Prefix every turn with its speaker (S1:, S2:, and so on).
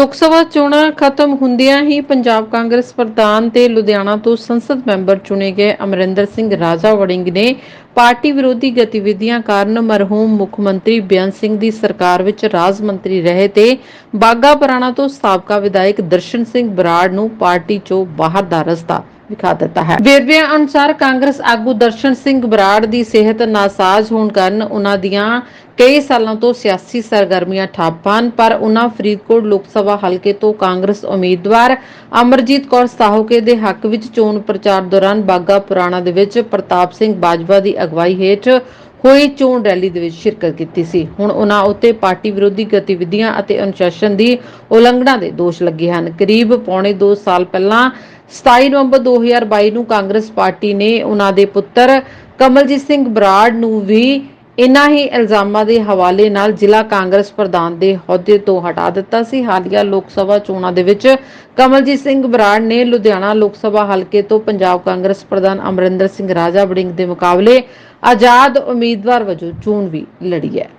S1: ਲੋਕ ਸਭਾ ਚੋਣਾਂ ਖਤਮ ਹੁੰਦਿਆਂ ਹੀ ਪੰਜਾਬ ਕਾਂਗਰਸ ਪ੍ਰਧਾਨ ਤੇ ਲੁਧਿਆਣਾ ਤੋਂ ਸੰਸਦ ਮੈਂਬਰ ਚੁਣੇ ਗਏ ਅਮਰਿੰਦਰ ਸਿੰਘ ਰਾਜਾ ਵੜਿੰਗ ਨੇ ਪਾਰਟੀ ਵਿਰੋਧੀ ਗਤੀਵਿਧੀਆਂ ਕਾਰਨ ਮਰਹੂਮ ਮੁੱਖ ਮੰਤਰੀ ਬੇਅੰਤ ਸਿੰਘ ਦੀ ਸਰਕਾਰ ਵਿੱਚ ਰਾਜ ਮੰਤਰੀ ਰਹੇ ਤੇ ਬਾਗਾ ਪੁਰਾਣਾ ਤੋਂ ਸਾਬਕਾ ਵਿਧਾਇਕ ਦਰਸ਼ਨ ਸਿੰਘ ਬਰਾੜ ਨੂੰ ਪਾਰਟੀ ਚੋਂ ਬਾਹਰ ਦਾ ਰਸਤਾ ਵਿਖਾ ਦਿੱਤਾ ਹੈ। ਵੇਰਵਿਆਂ ਅਨੁਸਾਰ ਕਾਂਗਰਸ ਆਗੂ ਦਰਸ਼ਨ ਸਿੰਘ ਬਰਾੜ ਦੀ ਸਿਹਤ ਨਾਸਾਜ਼ ਹੋਣ ਕਾਰਨ ਉਹਨਾਂ ਦੀਆਂ ਕਈ ਸਾਲਾਂ ਤੋਂ ਸਿਆਸੀ ਸਰਗਰਮੀਆਂ ਠੱਪ ਹਨ, ਪਰ ਉਹਨਾਂ ਫਰੀਦਕੋਟ ਲੋਕ ਸਭਾ ਹਲਕੇ ਤੋਂ ਕਾਂਗਰਸ ਉਮੀਦਵਾਰ ਅਮਰਜੀਤ ਕੌਰ ਸਾਹੋਕੇ ਦੇ ਹੱਕ ਵਿੱਚ ਚੋਣ ਪ੍ਰਚਾਰ ਦੌਰਾਨ ਬਾਗਾ ਪੁਰਾਣਾ ਦੇ ਵਿੱਚ ਪ੍ਰਤਾਪ ਸਿੰਘ ਬਾਜਵਾ ਦੀ ਅਗਵਾਈ ਹੇਠ ਹੋਈ ਚੋਣ ਰੈਲੀ ਦੇ ਵਿੱਚ ਸ਼ਿਰਕਤ ਕੀਤੀ ਸੀ। ਹੁਣ ਉਹਨਾਂ ਉੱਤੇ ਪਾਰਟੀ ਵਿਰੋਧੀ ਗਤੀਵਿਧੀਆਂ ਅਤੇ ਅਨੁਸ਼ਾਸਨ ਦੀ ਉਲੰਘਣਾ ਦੇ ਦੋਸ਼ ਲੱਗੇ ਹਨ। ਕਰੀਬ ਪੌਣੇ 2 ਸਾਲ ਪਹਿਲਾਂ 27 ਨਵੰਬਰ 2022 ਨੂੰ ਕਾਂਗਰਸ ਪਾਰਟੀ ਨੇ ਉਹਨਾਂ ਦੇ ਪੁੱਤਰ ਕਮਲਜੀਤ ਸਿੰਘ ਬਰਾੜ ਨੂੰ ਵੀ ਇਨ੍ਹਾਂ ਹੀ ਇਲਜ਼ਾਮਾਂ ਦੇ ਹਵਾਲੇ ਨਾਲ ਜ਼ਿਲ੍ਹਾ ਕਾਂਗਰਸ ਪ੍ਰਧਾਨ ਦੇ ਅਹੁਦੇ ਤੋਂ ਹਟਾ ਦਿੱਤਾ ਸੀ। ਹਾਲੀਆ ਲੋਕ ਸਭਾ ਚੋਣਾਂ ਦੇ ਵਿੱਚ ਕਮਲਜੀਤ ਸਿੰਘ ਬਰਾੜ ਨੇ ਲੁਧਿਆਣਾ ਲੋਕ ਸਭਾ ਹਲਕੇ ਤੋਂ ਪੰਜਾਬ ਕਾਂਗਰਸ ਪ੍ਰਧਾਨ ਅਮਰਿੰਦਰ ਸਿੰਘ ਰਾਜਾ ਵੜਿੰਗ ਦੇ ਮੁਕਾਬਲੇ ਆਜ਼ਾਦ ਉਮੀਦਵਾਰ ਵਜੋਂ ਚੋਣ ਵੀ ਲੜੀ ਹੈ।